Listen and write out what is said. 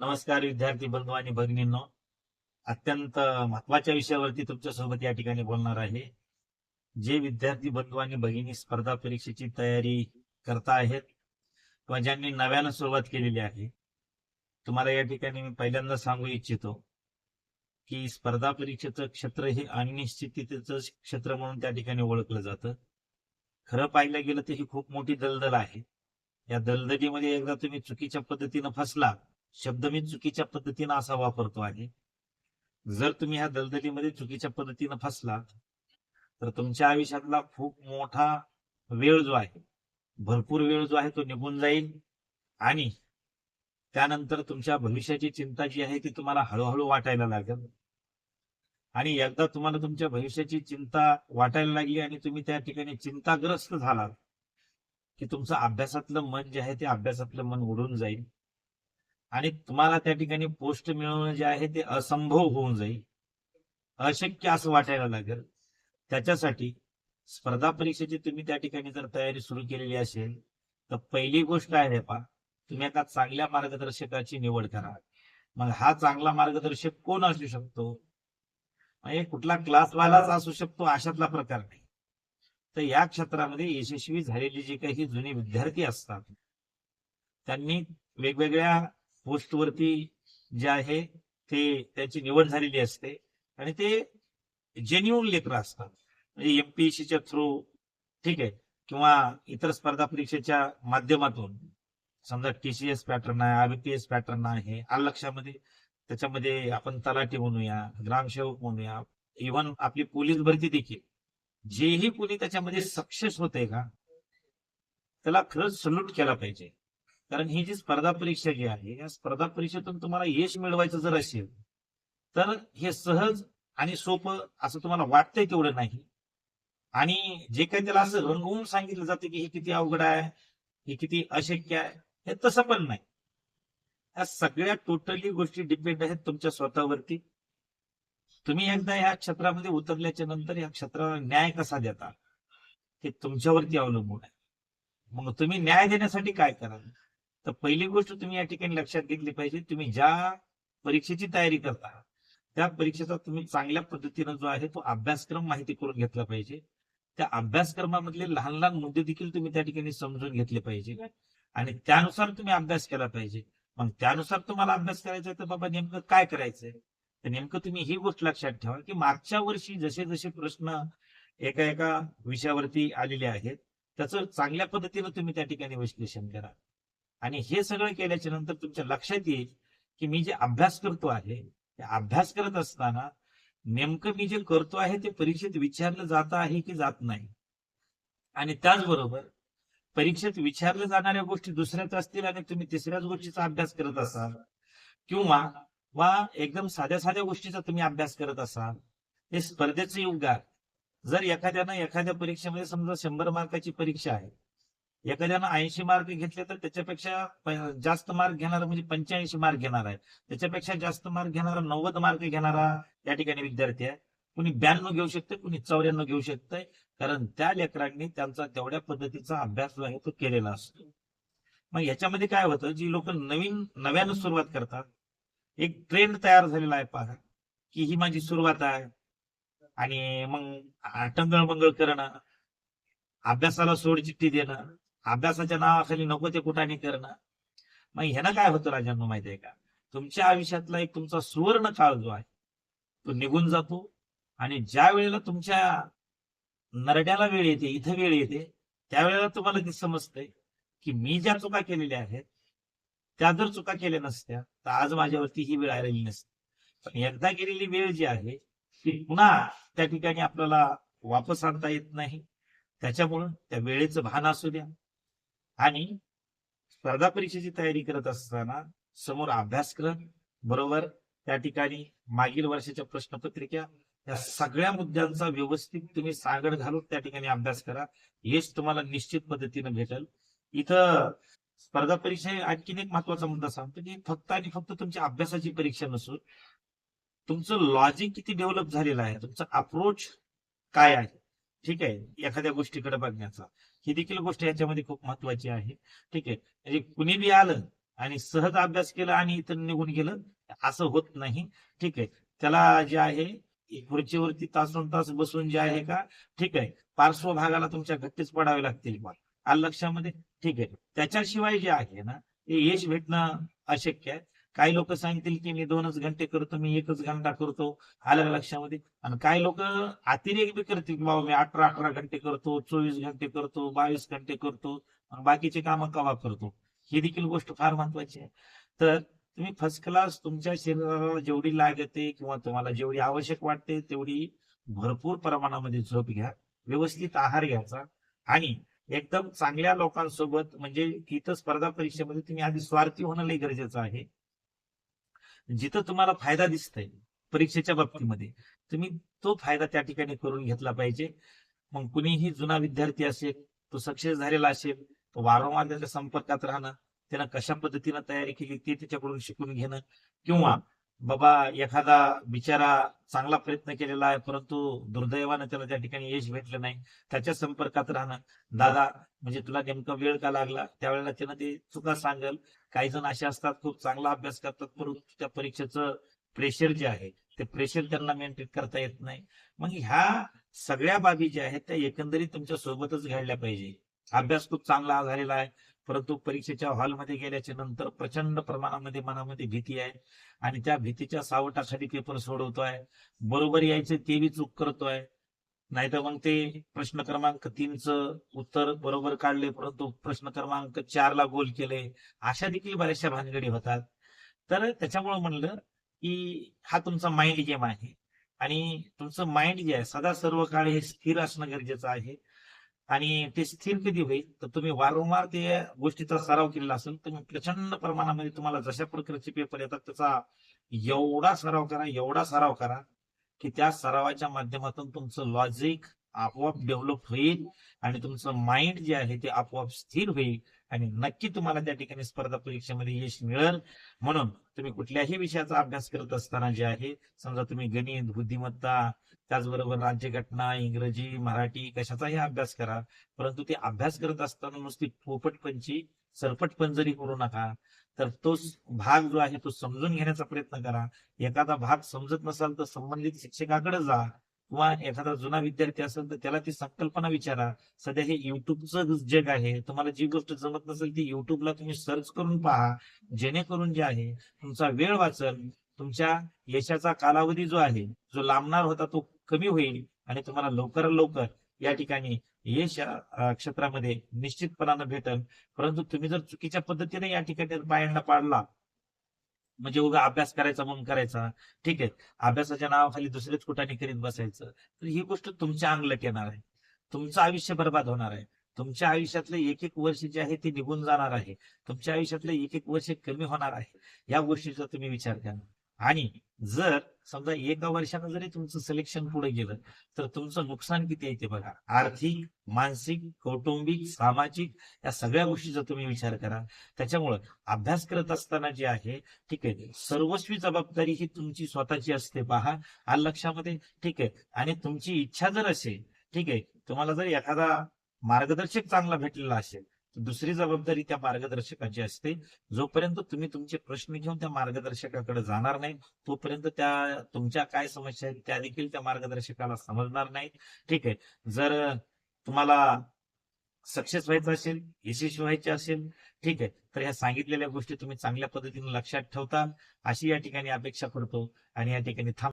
नमस्कार विद्यार्थी बंधू आणि भगिनींनो. अत्यंत महत्त्वाच्या विषयावरती तुमच्यासोबत या ठिकाणी बोलणार आहे. जे विद्यार्थी बंधू आणि भगिनी स्पर्धा परीक्षेची तयारी करता आहेत किंवा ज्यांनी नव्यानं सुरुवात केलेली आहे तुम्हाला या ठिकाणी मी पहिल्यांदा सांगू इच्छितो की स्पर्धा परीक्षेचं क्षेत्र हे अनिश्चिततेचं क्षेत्र म्हणून त्या ठिकाणी ओळखलं जातं. खरं पाहिलं गेलं तर ही खूप मोठी दलदल आहे. या दलदलीमध्ये एकदा तुम्ही चुकीच्या पद्धतीनं फसला शब्द मी चुकीच्या पद्धतीनं असा वापरतो आहे. जर तुम्ही ह्या दलदलीमध्ये चुकीच्या पद्धतीनं फसला तर तुमच्या आयुष्यातला खूप मोठा वेळ जो आहे भरपूर वेळ जो आहे तो निघून जाईल आणि त्यानंतर तुमच्या भविष्याची चिंता जी आहे ती तुम्हाला हळूहळू वाटायला लागेल. आणि एकदा तुम्हाला तुमच्या भविष्याची चिंता वाटायला लागली आणि तुम्ही त्या ठिकाणी चिंताग्रस्त झालात की तुमचं अभ्यासातलं मन जे आहे ते अभ्यासातलं मन उडून जाईल. आणि तुम्हाला त्या ठिकाणी पोस्ट मिळवणं जे आहे ते असंभव होऊन जाईल. अशक्य असं वाटायला लागेल. त्याच्यासाठी स्पर्धा परीक्षेची तुम्ही त्या ठिकाणी जर तयारी सुरू केलेली असेल तर पहिली गोष्ट आहे पा तुम्ही एका चांगल्या मार्गदर्शकाची निवड करा. मग हा चांगला मार्गदर्शक कोण असू शकतो? म्हणजे कुठला क्लासवालाच असू शकतो अशातला प्रकार नाही. तर या क्षेत्रामध्ये यशस्वी झालेली जी काही जुने विद्यार्थी असतात त्यांनी वेगवेगळ्या पोस्टवरती जे आहे ते त्यांची निवड झालेली असते. आणि ते जेन्युन लेकर असतात. म्हणजे एमपीएससीच्या थ्रू ठीक आहे. किंवा इतर स्पर्धा परीक्षेच्या माध्यमातून समजा टीसीएस पॅटर्न आहे आबीपीएस पॅटर्न आहे आलं त्याच्यामध्ये आपण तलाठी म्हणूया ग्रामसेवक म्हणूया इव्हन आपली पोलीस भरती देखील. जेही कोणी त्याच्यामध्ये सक्सेस होते का त्याला खरंच सल्यूट केला पाहिजे. कारण ही जी स्पर्धा परीक्षा जी आहे या स्पर्धा परीक्षेतून तुम्हाला यश मिळवायचं जर असेल तर हे सहज आणि सोपं असं तुम्हाला वाटतंय तेवढं नाही. आणि जे काही त्याला असं रंगवून सांगितलं जातं की हे किती अवघड आहे हे किती अशक्य आहे हे तसं पण नाही. या सगळ्या टोटली गोष्टी डिपेंड आहेत तुमच्या स्वतःवरती. तुम्ही एकदा या क्षेत्रामध्ये उतरल्याच्या नंतर या क्षेत्राला न्याय कसा देता हे तुमच्यावरती अवलंबून आहे. मग तुम्ही न्याय देण्यासाठी काय कराल? तर पहिली गोष्ट तुम्ही या ठिकाणी लक्षात घेतली पाहिजे तुम्ही ज्या परीक्षेची तयारी करता त्या परीक्षेचा तुम्ही चांगल्या पद्धतीनं जो आहे तो अभ्यासक्रम माहिती करून घेतला पाहिजे. त्या अभ्यासक्रमामधले लहान लहान मुद्दे देखील तुम्ही त्या ठिकाणी समजून घेतले पाहिजे. आणि त्यानुसार तुम्ही अभ्यास केला पाहिजे. मग त्यानुसार तुम्हाला अभ्यास करायचा आहे तर बाबा नेमकं काय करायचंय? तर नेमकं तुम्ही ही गोष्ट लक्षात ठेवा की मागच्या वर्षी जसे जसे प्रश्न एका एका विषयावरती आलेले आहेत त्याचं चांगल्या पद्धतीनं तुम्ही त्या ठिकाणी विश्लेषण करा. आणि हे सगळं केल्याच्यानंतर तुमच्या लक्षात येईल की मी जे अभ्यास करतो आहे अभ्यास करत असताना नेमकं मी जे करतो आहे ते परीक्षेत विचारलं जात आहे की जात नाही? आणि त्याचबरोबर परीक्षेत विचारल्या जाणाऱ्या गोष्टी दुसऱ्याच असतील आणि तुम्ही तिसऱ्याच गोष्टीचा अभ्यास करत असाल? किंवा वा एकदम साध्या साध्या गोष्टीचा तुम्ही अभ्यास करत असाल? हे स्पर्धेचं युग जर एखाद्यानं एखाद्या परीक्षेमध्ये समजा शंभर मार्काची परीक्षा आहे एखाद्यानं ऐंशी मार्क घेतले तर त्याच्यापेक्षा जास्त मार्क घेणारा म्हणजे पंच्याऐंशी मार्क घेणार आहे. त्याच्यापेक्षा जास्त मार्क घेणारा नव्वद मार्क घेणारा या ठिकाणी विद्यार्थी आहे. कुणी ब्याण्णव घेऊ शकते कुणी चौऱ्याण्णव घेऊ शकते कारण त्या लेकरांनी त्यांचा तेवढ्या पद्धतीचा अभ्यास जो आहे तो केलेला असतो. मग याच्यामध्ये काय होतं जी लोक नवीन नव्यानं सुरुवात करतात. एक ट्रेंड तयार झालेला आहे पहा की ही माझी सुरुवात आहे. आणि मग टंगळमंगळ करणं अभ्यासाला सोडचिठ्ठी देणं अभ्यासाच्या नावाखाली नको ते कुठाने करणं. मग ह्यानं काय होतं राजांना माहिती आहे का? तुमच्या आयुष्यातला एक तुमचा सुवर्ण काळ जो आहे तो निघून जातो आणि ज्या वेळेला तुमच्या नरड्याला वेळ येते इथं वेळ येते त्यावेळेला तुम्हाला ते समजतंय की मी ज्या चुका केलेल्या आहेत त्या जर चुका केल्या नसत्या तर आज माझ्यावरती ही वेळ आलेली नसते. पण एकदा गेलेली वेळ जी आहे ती पुन्हा त्या ठिकाणी आपल्याला वापस आणता येत नाही. त्याच्यामुळं त्या वेळेचं भान असू द्या. आणि स्पर्धा परीक्षेची तयारी करत असताना समोर अभ्यासक्रम बरोबर? त्या ठिकाणी मागील वर्षाच्या प्रश्नपत्रिका या सगळ्या मुद्द्यांचा व्यवस्थित तुम्ही सांगड घालून त्या ठिकाणी अभ्यास करा. हेच तुम्हाला निश्चित पद्धतीने भेटेल. इथं स्पर्धा परीक्षा आणखीन एक महत्त्वाचा मुद्दा सांगतो की फक्त आणि फक्त तुमच्या अभ्यासाची परीक्षा नसून तुमचं लॉजिक किती डेव्हलप झालेलं आहे? तुमचा अप्रोच काय आहे? ठीक आहे एखाद्या गोष्टीकडे बघण्याचा. ही देखील गोष्ट याच्यामध्ये खूप महत्वाची आहे. ठीक आहे म्हणजे कुणी बी आलं आणि सहज अभ्यास केला आणि इथं निघून गेलं असं होत नाही. ठीक आहे त्याला जे आहे खुर्चीवरती तासून तास बसून जे आहे का ठीक आहे पार्श्वभागाला तुमच्या गट्टीच पडावे लागतील बा. लक्षामध्ये? ठीक आहे त्याच्याशिवाय जे आहे ना ते यश भेटणं अशक्य आहे. काही लोक सांगतील की मी दोनच घंटे करतो मी एकच घंटा करतो आलं लक्षामध्ये? आणि काही लोक अतिरेक बी करतील की बाबा मी अठरा अठरा घंटे करतो चोवीस घंटे करतो बावीस घंटे करतो बाकीचे कामं कवा करतो? ही देखील गोष्ट फार महत्वाची आहे. तर तुम्ही फर्स्ट क्लास तुमच्या शरीराला जेवढी लागते किंवा तुम्हाला जेवढी आवश्यक वाटते तेवढी भरपूर प्रमाणामध्ये झोप घ्या व्यवस्थित आहार घ्यायचा आणि एकदम चांगल्या लोकांसोबत म्हणजे इथं स्पर्धा परीक्षेमध्ये तुम्ही आधी स्वार्थी होणं लई गरजेचं आहे. जिथं तुम्हाला फायदा दिसतंय परीक्षेच्या बाबतीमध्ये तुम्ही तो फायदा त्या ठिकाणी करून घेतला पाहिजे. मग कुणीही जुना विद्यार्थी असेल तो सक्सेस झालेला असेल तो वारंवार त्याच्या संपर्कात राहणं त्यानं कशा पद्धतीनं तयारी केली ते त्याच्याकडून शिकून घेणं किंवा बाबा एखादा बिचारा चांगला प्रयत्न केलेला आहे परंतु दुर्दैवानं त्याला त्या ठिकाणी यश भेटलं नाही. त्याच्या संपर्कात राहणं. दादा म्हणजे तुला नेमका वेळ का लागला? त्यावेळेला त्यानं ते चुका सांगल. काही जण असे असतात खूप चांगला अभ्यास करतात परंतु त्या परीक्षेचं प्रेशर जे आहे ते प्रेशर त्यांना मेंटेन करता येत नाही. मग ह्या सगळ्या बाबी ज्या आहेत त्या एकंदरीत तुमच्या सोबतच घडल्या पाहिजे. अभ्यास खूप चांगला झालेला आहे. परंतु परीक्षेच्या हॉलमध्ये गेल्याच्यानंतर प्रचंड प्रमाणामध्ये मनामध्ये भीती आहे. आणि त्या भीतीच्या सावटासाठी पेपर सोडवतोय. बरोबर यायचे ते बी चूक करतोय. नाहीतर मग ते प्रश्न क्रमांक तीनचं उत्तर बरोबर काढले परंतु प्रश्न क्रमांक चारला गोल केले. अशा देखील बऱ्याचशा भानगडी होतात. तर त्याच्यामुळे म्हणलं की हा तुमचा माइंड गेम आहे. आणि तुमचं माइंड जे आहे सदा सर्व काळ हे स्थिर असणं गरजेचं आहे. आणि ते स्थिर कधी होईल? तर तुम्ही वारंवार ते गोष्टीचा सराव केलेला असेल तर प्रचंड प्रमाणामध्ये तुम्हाला जशा प्रकारचे पेपर येतात त्याचा एवढा सराव करा एवढा सराव करा की त्या सरावाच्या माध्यमातून तुमचं लॉजिक आपोआप डेव्हलप होईल आणि तुमचं माइंड जे आहे ते आपोआप स्थिर होईल. आणि नक्की तुम्हाला त्या ठिकाणी स्पर्धा परीक्षेमध्ये यश मिळेल. म्हणून तुम्ही कुठल्याही विषयाचा अभ्यास करत असताना जे आहे समजा तुम्ही गणित बुद्धिमत्ता त्याचबरोबर राज्यघटना इंग्रजी मराठी कशाचाही अभ्यास करा परंतु ते अभ्यास करत असताना नुसती पोपटपंची सरपटपंजरी करू नका. तर तो भाग जो आहे तो समजून घेण्याचा प्रयत्न करा. एखादा भाग समजत नसाल तर संबंधित शिक्षकाकडे जा. किंवा एखादा जुना विद्यार्थी असेल तर त्याला ती संकल्पना विचारा. सध्या हे युट्यूबचं जग आहे. तुम्हाला जी गोष्ट जमत नसेल ती युट्यूबला तुम्ही सर्च करून पहा. जेणेकरून जे आहे तुमचा वेळ वाचल तुमच्या यशाचा कालावधी जो आहे जो लांबणार होता तो कमी होईल आणि तुम्हाला लवकर लवकर या ठिकाणी यश क्षेत्रामध्ये निश्चितपणानं भेटल. परंतु तुम्ही जर चुकीच्या पद्धतीने या ठिकाणी पायांना पाडला म्हणजे उगा अभ्यास करायचा म्हणून करायचा. ठीक आहे. अभ्यासाच्या नावाखाली दुसरेच कुठाने करीत बसायचं. तर ही गोष्ट तुमच्या अंगलट येणार आहे. तुमचं आयुष्य बर्बाद होणार आहे. तुमच्या आयुष्यातले एक एक वर्ष जे आहे ते निघून जाणार आहे. तुमच्या आयुष्यातले एक एक वर्ष कमी होणार आहे. या गोष्टीचा तुम्ही विचार करा. आणि जर समजा एका वर्षानं जरी तुमचं सिलेक्शन पुढे गेलं तर तुमचं नुकसान किती आहे ते बघा. आर्थिक मानसिक कौटुंबिक सामाजिक या सगळ्या गोष्टीचा तुम्ही विचार करा त्याच्यामुळं अभ्यास करत असताना जे आहे ठीक आहे सर्वस्वी जबाबदारी ही तुमची स्वतःची असते पहा. हा लक्षामध्ये? ठीक आहे. आणि तुमची इच्छा जर असेल ठीक आहे तुम्हाला जर एखादा मार्गदर्शक चांगला भेटलेला असेल दुसरी जबाबदारी त्या मार्गदर्शकाची असते. जोपर्यंत तुम्ही तुमचे प्रश्न घेऊन त्या मार्गदर्शकाकडे जाणार नाही तोपर्यंत त्या तुमच्या काय समस्या आहेत त्या देखील त्या मार्गदर्शकाला समजणार नाही. ठीक आहे. जर तुम्हाला सक्सेस व्हायचं असेल यशस्वी व्हायचे असेल ठीक आहे. तर ह्या सांगितलेल्या गोष्टी तुम्ही चांगल्या पद्धतीने लक्षात ठेवता. अशी या ठिकाणी अपेक्षा करतो आणि या ठिकाणी थांब